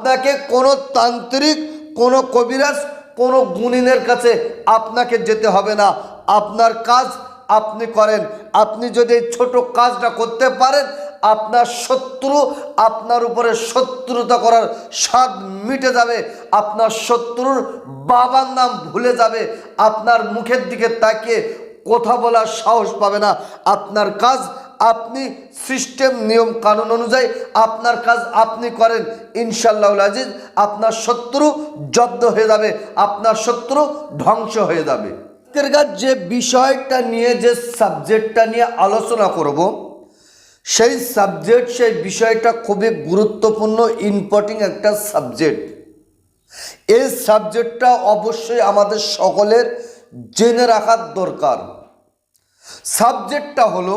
আপনাকে কোনো তান্ত্রিক, কোনো কবিরাজ, কোনো গুণিনের কাছে আপনাকে যেতে হবে না। আপনার কাজ আপনি করেন। আপনি যদি এই ছোট কাজটা করতে পারেন, আপনার শত্রু আপনার উপরে শত্রুতা করার স্বাদ মিটে যাবে। আপনার শত্রুর বাবার নাম ভুলে যাবে। আপনার মুখের দিকে তাকিয়ে কথা বলার সাহস পাবে না। আপনার কাজ আপনি সিস্টেম, নিয়ম, কানুন অনুযায়ী আপনার কাজ আপনি করেন। ইনশাল্লাহ আজিজ, আপনার শত্রু জব্দ হয়ে যাবে, আপনার শত্রু ধ্বংস হয়ে যাবে। যে বিষয়টা নিয়ে, যে সাবজেক্টটা নিয়ে আলোচনা করব, সেই সাবজেক্ট, সেই বিষয়টা খুবই গুরুত্বপূর্ণ ইম্পর্টিং একটা সাবজেক্ট। এই সাবজেক্টটা অবশ্যই আমাদের সকলের জেনে রাখার দরকার। সাবজেক্টটা হলো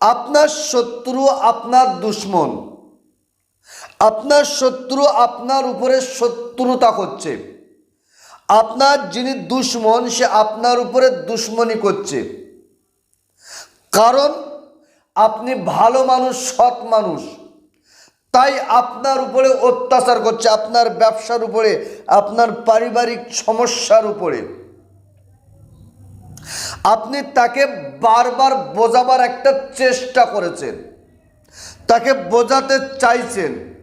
আপনার শত্রু আপনার দুশ্মন। আপনার শত্রু আপনার উপরে শত্রুতা করছে। আপনার যিনি দুশ্মন, সে আপনার উপরে দুশ্মনী করছে। কারণ আপনি ভালো মানুষ, সৎ মানুষ। তাই আপনার উপরে অত্যাচার করছে, আপনার ব্যবসার উপরে, আপনার পারিবারিক সমস্যার উপরে। আপনি তাকে বারবার বোঝাবার একটা চেষ্টা করেছেন। তাকে বোঝাতে চাইছেন।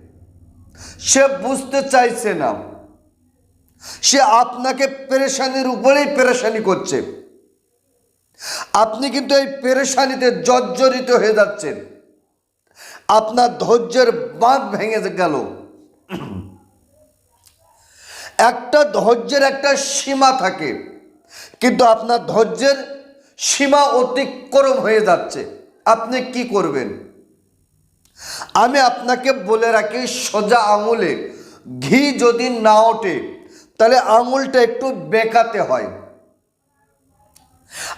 সে বুঝতে চাইছে না। সে আপনাকে পেরেশানির উপরেই পেরেশানি করছে। আপনি কিন্তু এই পেরেশানিতে জর্জরিত হয়ে যাচ্ছেন। আপনার ধৈর্যের বাঁধ ভেঙে গেল। একটা ধৈর্যের একটা সীমা থাকে। কিন্তু আপনার ধৈর্যের সীমা অতিক্রম হয়ে যাচ্ছে। আপনি কি করবেন? আমি আপনাকে বলে রাখি, সোজা আঙুলে। ঘি যদি না ওঠে, তাহলে আঙুলটা একটু বেঁকাতে হয়।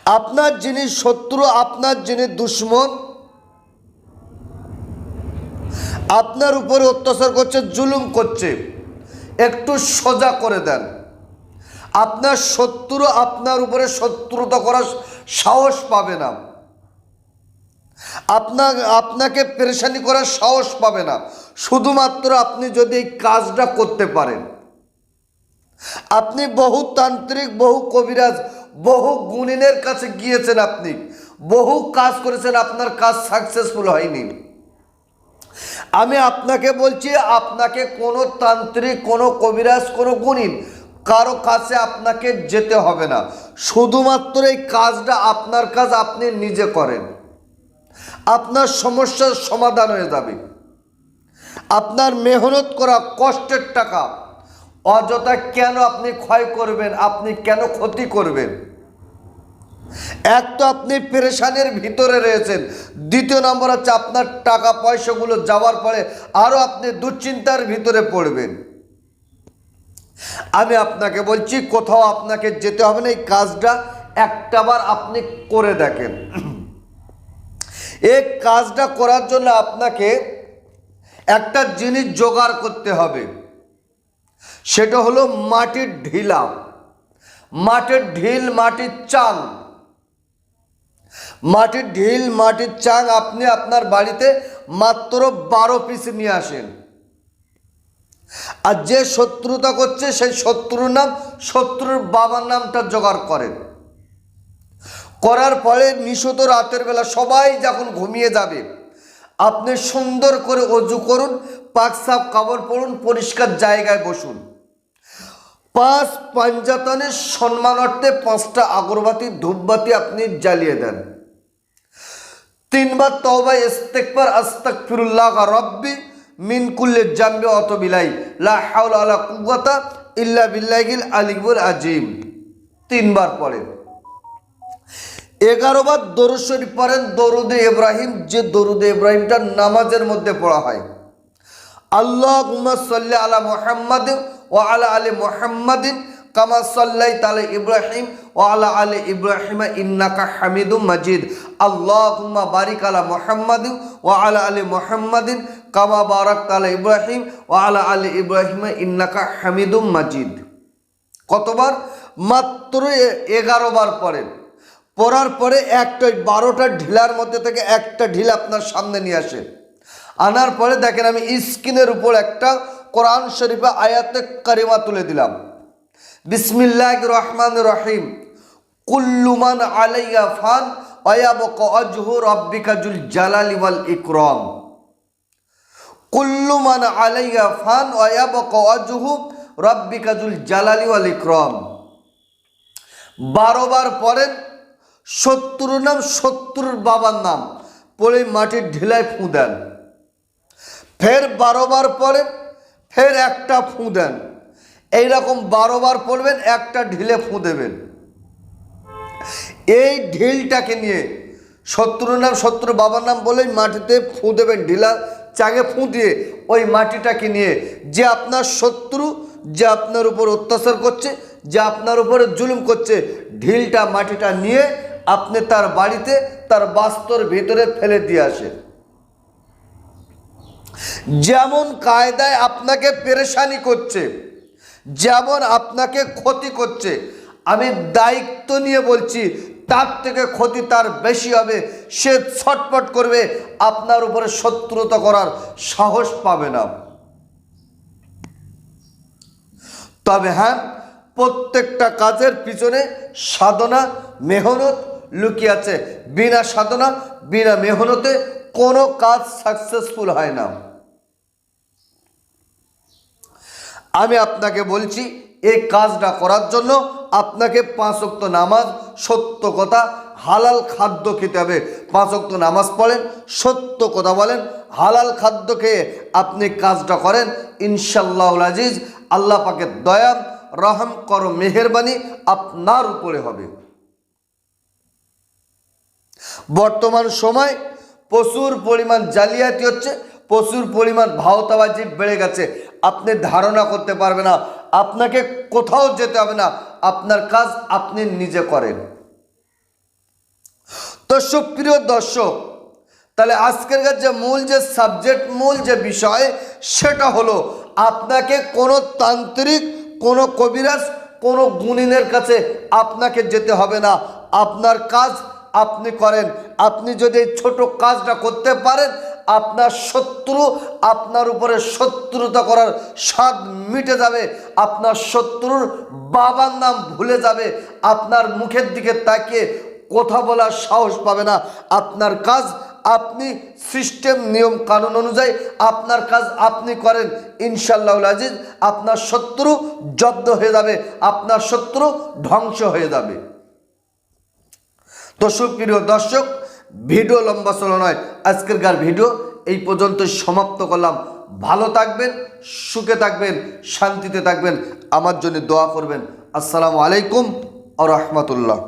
আপনার যিনি শত্রু, আপনার যিনি দুশ্মন, আপনার উপরে অত্যাচার করছে, জুলুম করছে, একটু সোজা করে দেন। আপনার শত্রু আপনার উপরে শত্রুতা করার সাহস পাবে না। আপনার আপনাকে পেরেশানি করার সাহস পাবে না। শুধুমাত্র আপনি যদি এই কাজটা করতে পারেন। আপনি বহু তান্ত্রিক, বহু কবিরাজ, বহু গুণিনের কাছে গিয়েছেন আপনি। বহু কাজ করেছেন, আপনার কাজ সাকসেসফুল হয়নি। আমি আপনাকে বলছি, আপনাকে কোনো তান্ত্রিক, কোনো কবিরাজ, কোনো গুণিন কারও কাছে আপনাকে যেতে হবে না। শুধুমাত্র এই কাজটা আপনার কাজ আপনি নিজে করেন। আপনার সমস্যার সমাধান হয়ে যাবে। আপনার মেহনত করা কষ্টের টাকা। অযথা কেন আপনি ক্ষয় করবেন, আপনি কেন ক্ষতি করবেন? এক তো আপনি পেরেশানের ভিতরে রয়েছেন। দ্বিতীয় নম্বর হচ্ছে আপনার টাকা পয়সাগুলো যাওয়ার পরে আরও আপনি দুশ্চিন্তার ভিতরে পড়বেন। আমি আপনাকে বলছি, কোথাও আপনাকে যেতে হবে না, এই কাজটা একটাবার আপনি করে দেখেন। এই কাজটা করার জন্য আপনাকে একটা জিনিস জোগাড় করতে হবে। সেটা হলো মাটির ঢিলা। মাটির ঢিল, মাটির চাং। মাটির ঢিল, মাটির চাং আপনি আপনার বাড়িতে মাত্র বারো পিস নিয়ে আসেন। আর যে শত্রুতা করছে, সেই শত্রুর নাম, শত্রুর বাবার নামটা জোগাড় করেন। করার পরে নিশত রাতের বেলা সবাই যখন ঘুমিয়ে যাবে, আপনি সুন্দর করে অজু করুন, পাক সাপ কাপড় পরুন, পরিষ্কার জায়গায় বসুন। পাঁচ পাঞ্জাতনের সম্মানার্থে পাঁচটা আগরবাতি, ধূপবাতি আপনি জ্বালিয়ে দেন। তিনবার তওবা ইস্তেকবার আস্তাক ফিরুল্লাহ রব্বি মিন কুল্লের জাম্বে অত বিলাই। লা আলা কুয়াতা ইল্লা বিল্লাহিল আলিবুল আজিম। তিনবার পড়েন। এগারোবার দরুদ শরীফ পড়েন। দরুদে ইব্রাহিম, যে দরুদে ইব্রাহিমটা নামাজের মধ্যে পড়া হয়। আল্লাহ সাল্লি আলা মোহাম্মদ ও আলা আলী মোহাম্মদিন কামা সাল্লাই তালে ইব্রাহিম ও আলা আলী ইব্রাহিম ইন্নাকা হামিদুম মাজিদ। আল্লাহুম্মা বারিক আলা মোহাম্মদিন ও আলা আলী মোহাম্মদিন কামা বারাক তালে ইব্রাহিম ও আলা আলী ইব্রাহিম ইন্নাকা হামিদুম মাজিদ। কতবার? মাত্র এগারো বার পড়েন পড়ার পরে একটা, বারোটা ঢিলার মধ্যে থেকে একটা ঢিল আপনার সামনে নিয়ে আসে। আনার পরে দেখেন আমি স্ক্রিনের উপর একটা কোরআন শরীফে আয়াতে কারিমা তুলে দিলাম। বিসমিল্লাহ রহমান রহিম। কুল্লুমান আলাইয়া ফান, অয়াবক অজহু রব্বিকাজুল জালালি ওয়াল ইকরম। কুল্লুমান আলাইয়া ফান, অয়াবক অজহু রব্বিকাজুল জালালি ওয়াল ইকরম। বারো বার পরেন শত্রুর নাম শত্রুর বাবার নাম পরে মাটির ঢিলায় ফুঁ দেন। ফের বারো বার পরেন ফের একটা ফুঁ দেন। এইরকম বারো বার পড়বেন, একটা ঢিলে ফুঁ দেবেন। এই ঢিলটাকে নিয়ে শত্রুর নাম শত্রু বাবার নাম বলেই মাটিতে ফুঁ দেবেন ঢিলা চাগে ফুঁ দিয়ে ওই মাটিটাকে নিয়ে যে আপনার শত্রু, যে আপনার উপর অত্যাচার করছে, যে আপনার উপরে জুলুম করছে, ঢিলটা মাটিটা নিয়ে আপনি তার বাড়িতে, তার বাস্তর ভিতরে ফেলে দিয়ে আসেন। যেমন কায়দায় আপনাকে পেরেশানি করছে যেমন আপনাকে ক্ষতি করছে, আমি দায়িত্ব নিয়ে বলছি, তার থেকে ক্ষতি তার বেশি হবে, সে ছটপট করবে, আপনার উপরে শত্রুতা করার সাহস পাবে না। তবে হ্যাঁ প্রত্যেকটা কাজের পিছনে সাধনা, মেহনত লুকিয়ে আছে। বিনা সাধনা, বিনা মেহনতে কোনো কাজ সাকসেসফুল হয় না। আমি আপনাকে বলছি, এই কাজটা করার জন্য আপনাকে পাঁচ অক্ত নামাজ, সত্য কথা, হালাল খাদ্য খেতে হবে। পাঁচ অক্ত নামাজ পড়েন, সত্য কথা বলেন, হালাল খাদ্য খেয়ে আপনি কাজটা করেন। ইনশাল্লাহ আজিজ, আল্লাহ পাকের দয়া রহম কর, মেহরবানি আপনার উপরে হবে। বর্তমান সময় প্রচুর পরিমাণ জালিয়াতি হচ্ছে, প্রচুর পরিমাণ ভাওতাবাজি বেড়ে গেছে। আপনি ধারণা করতে পারবে না, আপনাকে কোথাও যেতে হবে না, আপনার কাজ আপনি নিজে করেন। তো সুপ্রিয় দর্শক, তাহলে আজকের যে মূল যে সাবজেক্ট মূল যে বিষয়, সেটা হলো আপনাকে কোনো তান্ত্রিক, কোনো কবিরাজ, কোনো গুণিনের কাছে আপনাকে যেতে হবে না। আপনার কাজ আপনি করেন। আপনি যদি ছোট কাজটা করতে পারেন আপনার শত্রু আপনার উপরে শত্রুতা করার স্বাদ মিটে যাবে, আপনার শত্রুর বাবার নাম ভুলে যাবে, আপনার মুখের দিকে তাকিয়ে কথা বলার সাহস পাবে না। আপনার কাজ আপনি সিস্টেম, নিয়ম, কানুন অনুযায়ী আপনার কাজ আপনি করেন। ইনশাল্লাহ আজিজ, আপনার শত্রু জব্দ হয়ে যাবে, আপনার শত্রু ধ্বংস হয়ে যাবে। তো সুপ্রিয় দর্শক ভিডিও লম্বা চলো নয় আজকেরকার ভিডিও এই পর্যন্ত সমাপ্ত করলাম। ভালো থাকবেন, সুখে থাকবেন, শান্তিতে থাকবেন, আমার জন্য দোয়া করবেন। আসসালামু আলাইকুম আ রহমতুল্লাহ।